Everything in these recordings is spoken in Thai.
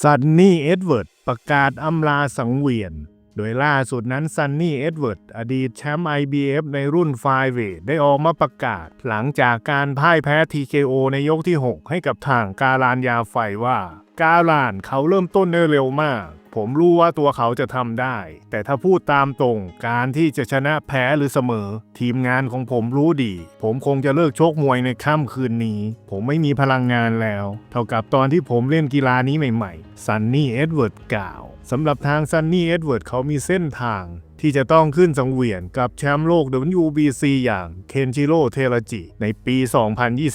ซันนี่เอ็ดเวิร์ดประกาศอำลาสังเวียน โดยล่าสุดนั้นซันนี่เอ็ดเวิร์ดอดีตแชมป์ IBF ในรุ่นไฟเวทได้ออกมาประกาศ หลังจากการพ่ายแพ้ TKO ในยกที่ 6 ให้กับทางการานยาไฟว่า กาลานเขาเริ่มต้นได้เร็วมาก ผมรู้ว่าตัวเขาจะทำได้ แต่ถ้าพูดตามตรง การที่จะชนะแพ้หรือเสมอ ทีมงานของผมรู้ดี ผมคงจะเลิกชกมวยในค่ำคืนนี้ ผมไม่มีพลังงานแล้ว เท่ากับตอนที่ผมเล่นกีฬานี้ใหม่ ๆซันนี่เอ็ดเวิร์ดกล่าวสำหรับทางซันนี่เอ็ดเวิร์ดเขามีเส้นทาง ที่จะต้องขึ้นสังเวียนกับแชมป์โลก WBC อย่างเคนชิโร่เทราจิ ในปี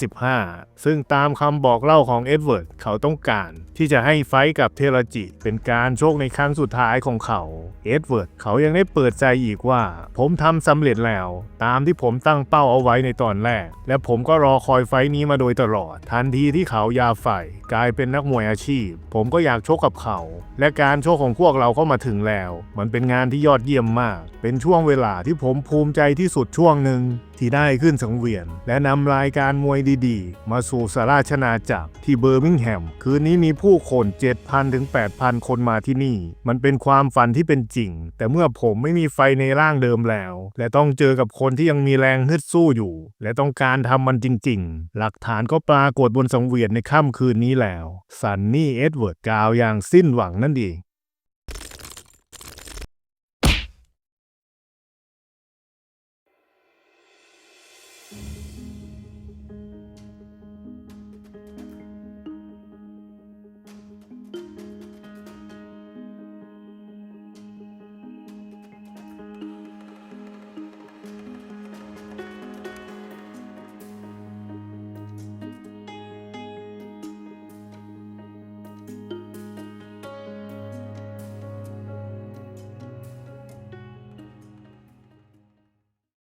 2025 ซึ่งตามคำบอกเล่าของเอ็ดเวิร์ดเขาต้องการที่จะให้ไฟกับเทราจิ เป็นการโชคในครั้งสุดท้ายของเขา เอ็ดเวิร์ดเขายังได้เปิดใจอีกว่า ผมทำสำเร็จแล้ว ตามที่ผมตั้งเป้าเอาไว้ในตอนแรก และผมก็รอคอยไฟนี้มาโดยตลอด ทันทีที่เขายาไฟกลายเป็นนักมวยอาชีพ ผมก็อยากชกกับเขา และการโชคของพวกเราก็มาถึงแล้ว มันเป็นงานที่ยอดเยี่ยมมาก เป็นช่วงเวลาที่ผมภูมิใจที่สุดช่วงหนึ่งที่ได้ขึ้นสังเวียน และนำรายการมวยดีๆ มาสู่สาราชนาจักรที่เบอร์มิงแฮม คืนนี้มีผู้คน 7,000 ถึง 8,000 คนมาที่นี่ มันเป็นความฝันที่เป็นจริง แต่เมื่อผมไม่มีไฟในร่างเดิมแล้ว และต้องเจอกับคนที่ยังมีแรงฮึดสู้อยู่ และต้องการทำมันจริง ๆ หลักฐานก็ปรากฏบนสังเวียนในค่ำคืนนี้แล้ว ซันนี่ เอ็ดเวิร์ดกล่าวอย่างสิ้นหวังนั่นเอง